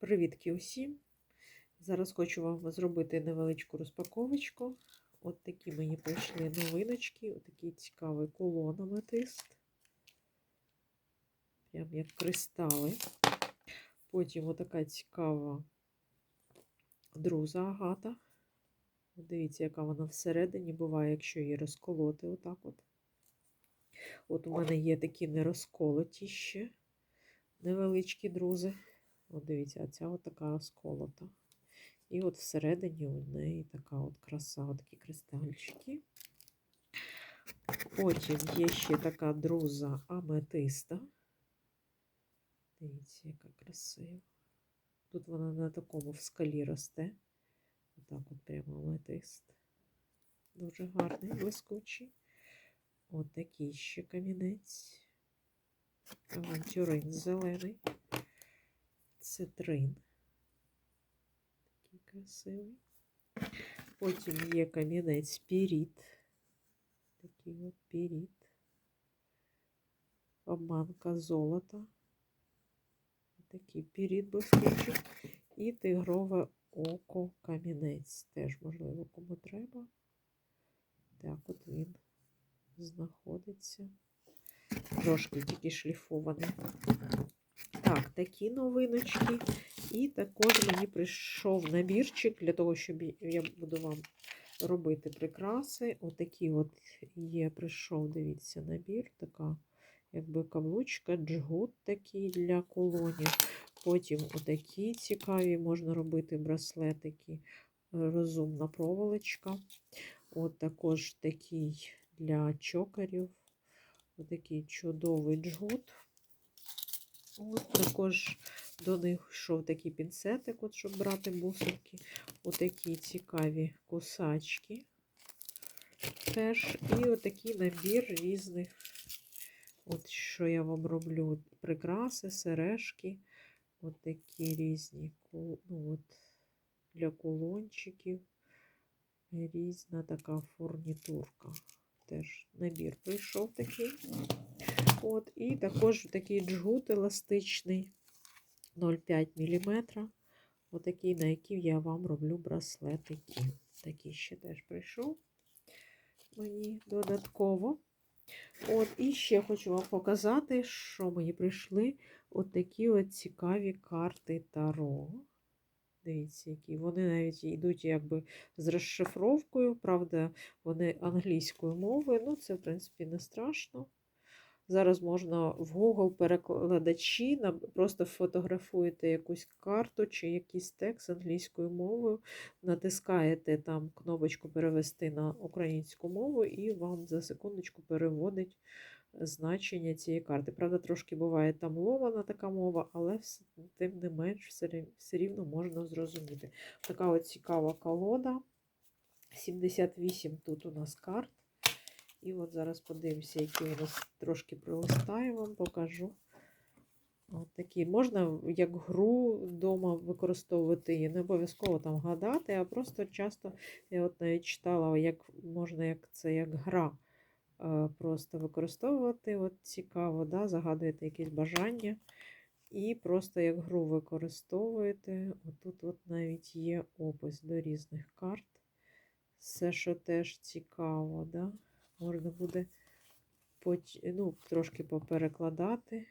Привітки усім! Зараз хочу вам зробити невеличку розпаковочку. От такі мені прийшли новиночки, от такий цікавий кулон аметист. Прям як кристали. Потім отака цікава друза агата. Дивіться, яка вона всередині буває, якщо її розколоти. Отак от. От у мене є такі нерозколоті ще невеличкі друзи. От дивіться, а ця от така розколота. І от всередині у неї така от краса, от такі кристальчики. Потім є ще така друза аметиста. Дивіться, яка красива. Тут вона на такому в скалі росте. Отак от прямо аметист. Дуже гарний, блискучий. От такий ще камінець. Авантюрин зелений. Цитрин. Такий красивий. Потім є камінець піріт. Такий от піріт. Обманка золота. Такий піріт блискучий. І тигрове око камінець. Теж, можливо, кому треба. Так, от він знаходиться. Трошки тільки шліфований. Так, такі новиночки. І також мені прийшов набірчик для того, щоб я буду вам робити прикраси. Отакий от є, прийшов, дивіться, набір. Така, якби каблучка, джгут такий для колонів. Потім отакі цікаві, можна робити браслетики, розумна проволочка. От також такий для чокерів. Отакий чудовий джгут. От також до них йшов такий пінцетик, от, щоб брати бусинки. Отакі цікаві кусачки. Теж. І отакий набір різних, от що я вам роблю, прикраси, сережки. От такі різні ну, от, для кулончиків. Різна така фурнітурка. Теж набір прийшов такий. От, І також такий джгут еластичний 0,5 мм. Отакий, на який я вам роблю браслетики. Такий ще теж прийшов мені додатково. От, І ще хочу вам показати, що мені прийшли от такі от цікаві карти Таро. Дивіться, які. Вони навіть йдуть якби з розшифровкою, правда, вони англійською мовою. Ну, це, в принципі, не страшно. Зараз можна в Google перекладачі просто фотографуєте якусь карту чи якийсь текст англійською мовою, натискаєте там кнопочку перевести на українську мову, і вам за секундочку переводить значення цієї карти. Правда, трошки буває там ломана така мова, але тим не менш все рівно можна зрозуміти. Така от цікава колода. 78 тут у нас карт. І от зараз подивимося, які у нас трошки пролистаю, вам покажу. От такі. Можна як гру вдома використовувати її. Не обов'язково там гадати, а просто часто я от навіть читала, як можна як це як гра е, просто використовувати. От Цікаво, да? загадуєте якісь бажання. І просто як гру використовуєте. Отут от навіть є опис до різних карт. Все, що теж цікаво, да? Можна буде ну, трошки поперекладати.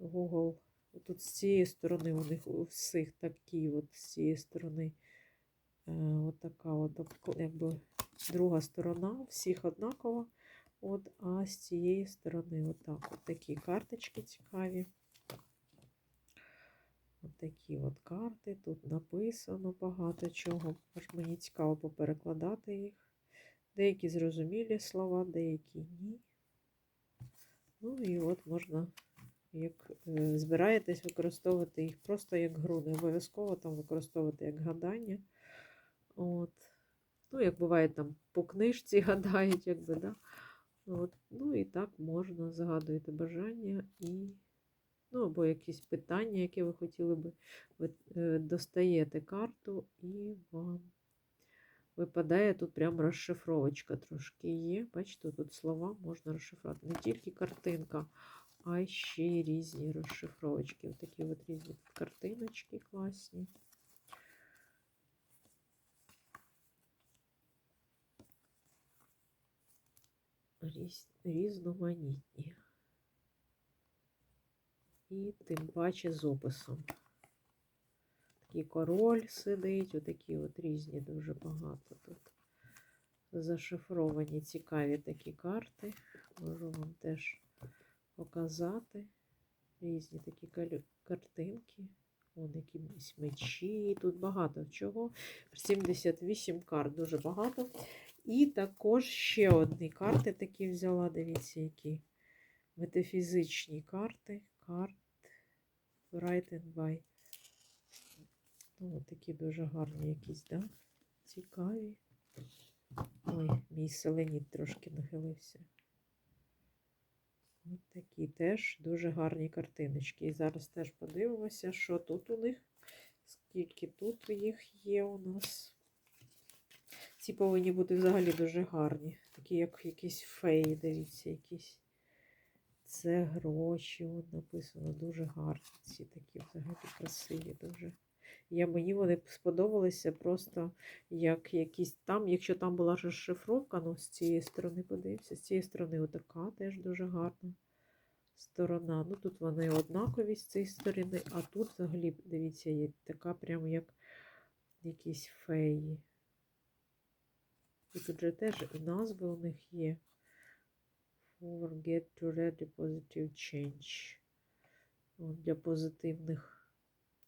Google. Тут з цієї сторони у них у всіх такі, от з цієї сторони, е, от от, якби друга сторона, всіх однакова. От, а з цієї сторони, отак, от такі карточки цікаві. От такі от карти. Тут написано багато чого. Аж мені цікаво поперекладати їх. Деякі зрозумілі слова, деякі ні. Ну і от можна, як е, збираєтесь використовувати їх просто як гру, не обов'язково там використовувати як гадання. От. Ну, як буває, там по книжці гадають, якби, да. От. Ну і так можна загадуєте бажання і, ну, або якісь питання, які ви хотіли би, ви е, достаєте карту і вам випадає тут прям розшифровочка трошки є. Бачите, тут слова можна розшифрувати. Не тільки картинка, а ще й різні розшифровочки. Ось такі от різні картиночки класні. Різ, різноманітні. І тим паче з описом. Такий король сидить, отакі от різні дуже багато тут. Зашифровані цікаві такі карти. Можу вам теж показати. Різні такі картинки. Вон якісь мечі. Тут багато чого. 78 карт, дуже багато. І також ще одні карти такі взяла. Дивіться, які метафізичні карти. Карт Written by. Ну, такі дуже гарні якісь, да? Цікаві. Ой, мій селеніт трошки нахилився. Ось такі теж дуже гарні картиночки. І зараз теж подивимося, що тут у них, скільки тут їх є у нас. Ці повинні бути взагалі дуже гарні. Такі, як якісь феї, дивіться, якісь. Це гроші, от написано, дуже гарні. Ці такі взагалі красиві дуже. Я, мені вони сподобалися просто як якісь там, якщо там була розшифровка, ну з цієї сторони подивився, з цієї сторони отака теж дуже гарна сторона. Ну тут вони однакові з цієї сторони, а тут взагалі, дивіться, є така прям як якісь феї. І тут же теж назви у них є. Forget to read a positive change. Для позитивних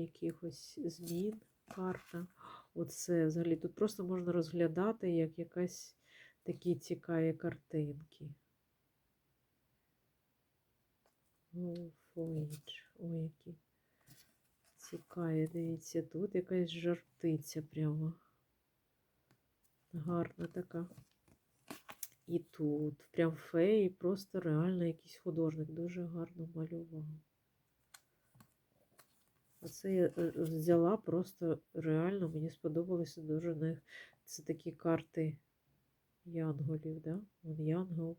якихось змін карта. Оце взагалі тут просто можна розглядати як якась такі цікаві картинки. Ой, які цікаві, дивіться, тут якась жартиця прямо. Гарна така. І тут прям феї, просто реально якийсь художник дуже гарно малював. Оце я е, взяла просто реально, мені сподобалося дуже них. Це такі карти янголів, да? Вон Янгол,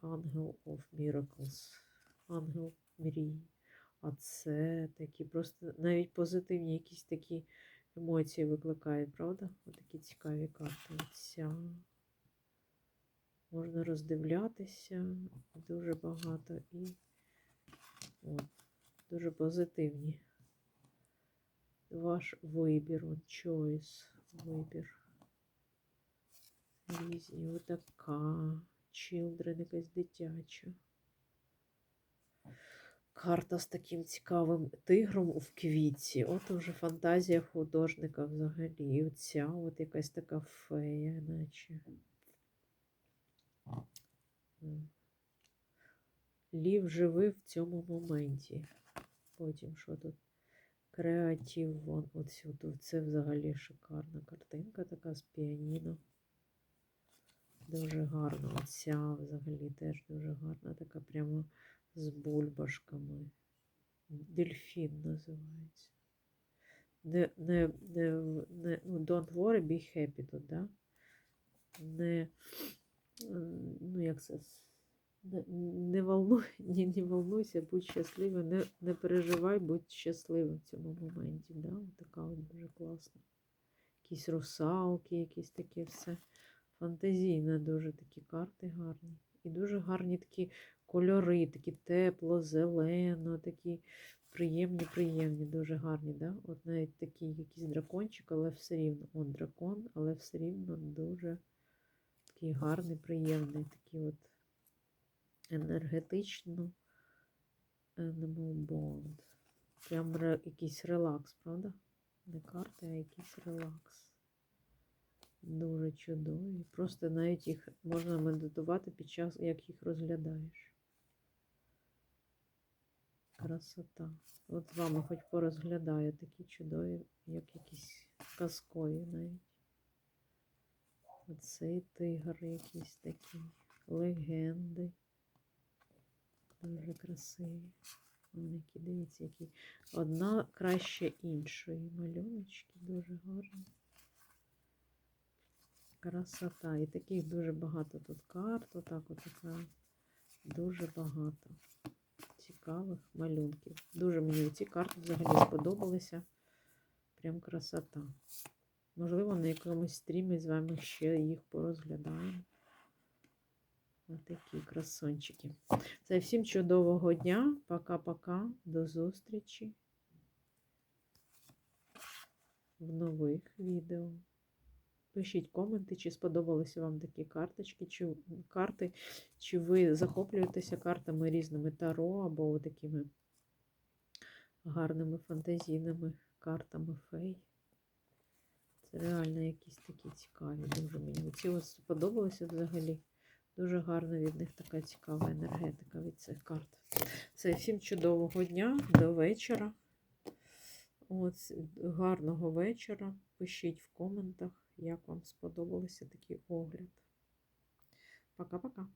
Ангел of Miracles, Ангел мрій. А це такі просто навіть позитивні якісь такі емоції викликають, правда? Отакі цікаві карти. Ця. Можна роздивлятися дуже багато і от, дуже позитивні. Ваш вибір, от choice, вибір. Різні, отака. Children, якась дитяча. Карта з таким цікавим тигром в квітці. От уже фантазія художника взагалі. І оця от якась така фея, наче. Лів живий в цьому моменті. Потім що тут? Креатив вон отсюди. Це взагалі шикарна картинка така з піаніно. Дуже гарна. Оця взагалі теж дуже гарна, така прямо з бульбашками. Дельфін називається. Не, не, не, не, ну, don't worry, be happy тут, да? Не, ну, як це, не, волнуй, не, не волнуйся, будь щасливим, не, не переживай, будь щасливим в цьому моменті, да? Така от дуже класна. Якісь русалки, якісь таке все. Фантазійне дуже такі карти гарні. І дуже гарні такі кольори, такі тепло, зелено, такі приємні, приємні, дуже гарні. Да? От навіть такий якийсь дракончик, але все рівно. Он дракон, але все рівно дуже такий гарний, приємний, такий от енергетично Animal Bond. Прям ре, якийсь релакс, правда? Не карти, а якийсь релакс. Дуже чудові. Просто навіть їх можна медитувати під час, як їх розглядаєш. Красота. От з вами хоч порозглядаю такі чудові, як якісь казкові навіть. Оцей тигр якийсь такий. Легенди. Дуже красиві. Які, дивіться, які. Одна краще іншої. Малюночки дуже гарні. Красота. І таких дуже багато тут карт. Отак от така дуже багато цікавих малюнків. Дуже мені ці карти взагалі сподобалися. Прям красота. Можливо, на якомусь стрімі з вами ще їх порозглядаємо. Отакі красончики. Це всім чудового дня. Пока-пока. До зустрічі в нових відео. Пишіть коменти, чи сподобалися вам такі карточки, чи карти, чи ви захоплюєтеся картами різними таро або такими гарними фантазійними картами фей. Це реально якісь такі цікаві. Дуже мені. Ці ось сподобалися взагалі. Дуже гарна від них така цікава енергетика від цих карт. Це всім чудового дня, до вечора. От, гарного вечора. Пишіть в коментах, як вам сподобався такий огляд. Пока-пока.